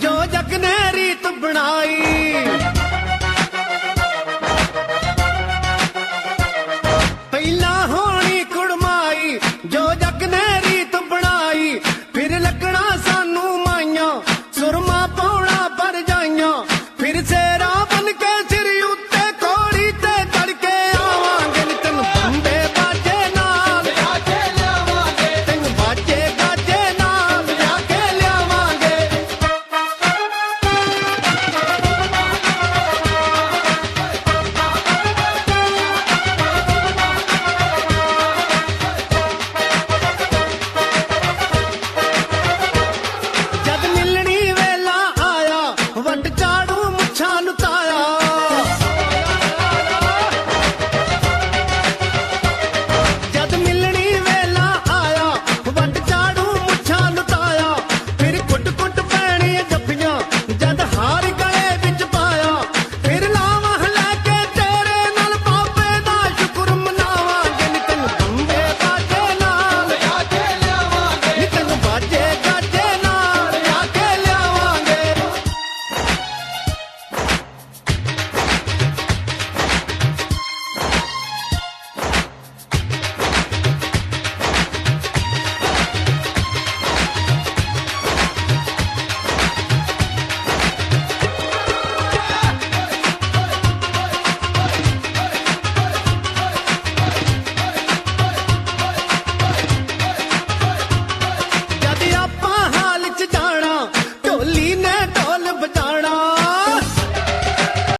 ਜੋ ਜਗ ਨੇ ਰੀਤ ਬਣਾਈ। ਪਹਿਲਾਂ ਹੋਣੀ ਕੁੜਮਾਈ ਜੋ